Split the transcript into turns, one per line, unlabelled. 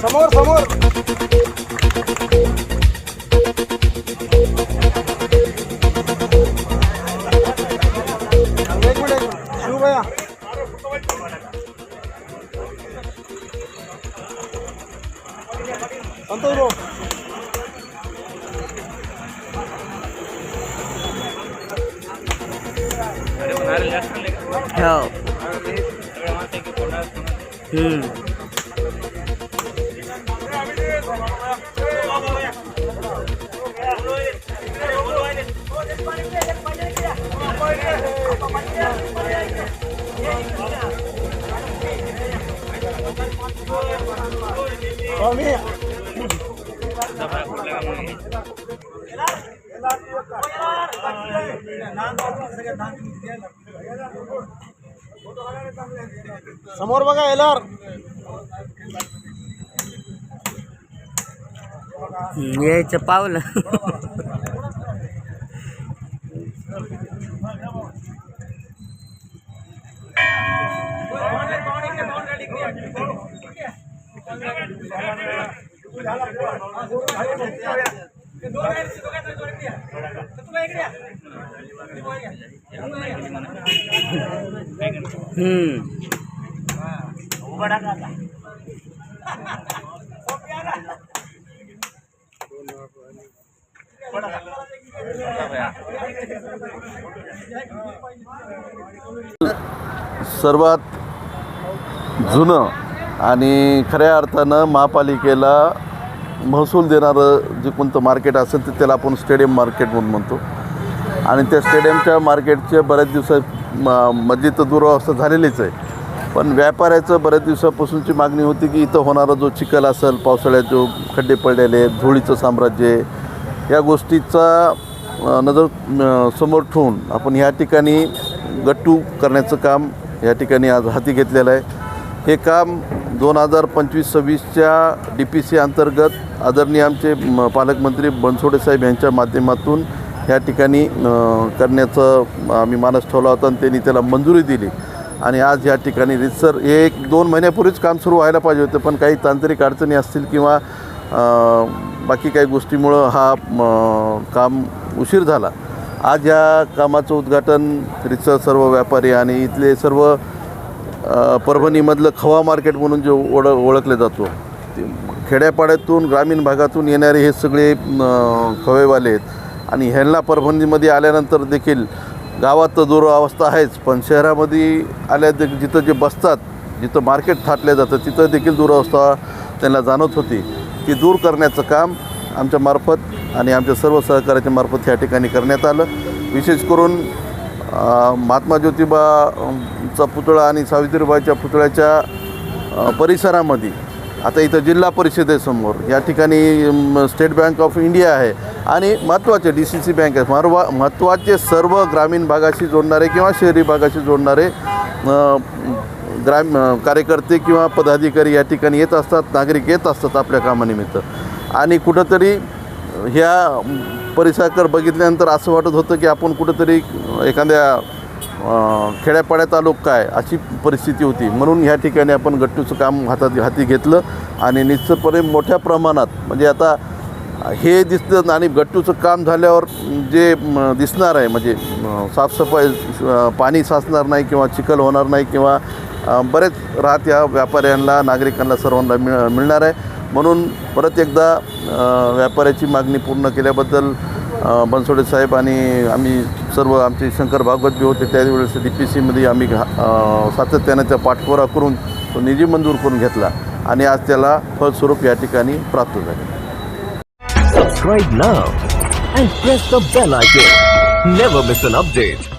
समोर समोर. एक मिनिट शिव भैया. संतोष भाऊ.
हो.
Hmm. समोर बघा एलर
यायचं पावलं.
सर्वात जुनं आणि खऱ्या अर्थानं महापालिकेला महसूल देणारं जे कोणतं मार्केट असेल तर त्याला आपण स्टेडियम मार्केट म्हणून म्हणतो. आणि त्या स्टेडियमच्या मार्केटच्या बऱ्याच दिवसात म मधली तर दुरावस्था झालेलीच आहे. पण व्यापाऱ्याचं बऱ्याच दिवसापासूनची मागणी होती की इथं होणारा जो चिखल असेल पावसाळ्यात जो खड्डे पडलेले धुळीचं साम्राज्य या गोष्टीचा नजर समोर ठेवून आपण ह्या ठिकाणी गट्टू करण्याचं काम या ठिकाणी आज हाती घेतलेलं आहे. हे काम दोन हजार पंचवीस सव्वीसच्या डी पी सी अंतर्गत आदरणीय आमचे म, पालकमंत्री बनसोडे साहेब यांच्या माध्यमातून या ठिकाणी करण्याचं आम्ही मानस ठेवला होता आणि त्यांनी त्याला मंजुरी दिली. आणि आज या ठिकाणी रितसर हे एक दोन महिन्यापूर्वीच काम सुरू व्हायला पाहिजे होतं पण काही तांत्रिक अडचणी असतील किंवा बाकी काही गोष्टीमुळं हा म, काम उशीर झाला. आज या कामाचं उद्घाटन रितसर सर्व व्यापारी आणि इथले सर्व परभणीमधलं खवा मार्केट म्हणून जे ओळ ओळखले जातो ते खेड्यापाड्यातून ग्रामीण भागातून येणारे हे सगळे खवेवाले आहेत. आणि ह्यांना परभणीमध्ये आल्यानंतर देखील गावात तर दुरावस्था आहेच पण शहरामध्ये आल्या दे- जिथं जे बसतात जिथं मार्केट थाटलं जातं तिथं देखील दुरावस्था त्यांना जाणवत होती. ती दूर करण्याचं काम आमच्या मार्फत आणि आमच्या सर्व सहकार्याच्या मार्फत या ठिकाणी करण्यात आलं. विशेष करून महात्मा ज्योतिबाचा पुतळा आणि सावित्रीबाईच्या पुतळ्याच्या परिसरामध्ये आता इथं जिल्हा परिषदेसमोर या ठिकाणी स्टेट बँक ऑफ इंडिया आहे आणि महत्त्वाचे डी सी सी बँक आहे. महत्वा महत्त्वाचे सर्व ग्रामीण भागाशी जोडणारे किंवा शहरी भागाशी जोडणारे ग्राम कार्यकर्ते किंवा पदाधिकारी या ठिकाणी येत असतात नागरिक येत असतात आपल्या कामानिमित्त. आणि कुठंतरी ह्या परिसराकडे बघितल्यानंतर असं वाटत होतं की आपण कुठंतरी एखाद्या खेड्यापाड्यात आलो काय अशी परिस्थिती होती. म्हणून ह्या ठिकाणी आपण गट्टूचं काम हातात हाती घेतलं आणि निश्चितपणे मोठ्या प्रमाणात म्हणजे आता हे दिसतं आणि गट्टूचं काम झाल्यावर जे दिसणार आहे म्हणजे साफसफाई पाणी साचणार नाही किंवा चिखल होणार नाही किंवा बरेच राहत या व्यापाऱ्यांना नागरिकांना सर्वांना मिळ मिळणार आहे. म्हणून परत एकदा व्यापाऱ्याची मागणी पूर्ण केल्याबद्दल बनसोडे साहेब आणि आम्ही सर्व आमचे शंकर भागवत बी होते त्यावेळेस डी पी सीमध्ये आम्ही घा- सातत्याने सातत्यानं त्या पाठपुरा करून तो निधी मंजूर करून घेतला आणि आज त्याला फलस्वरूप या ठिकाणी प्राप्त झाले.
Subscribe now and press the bell icon never miss an update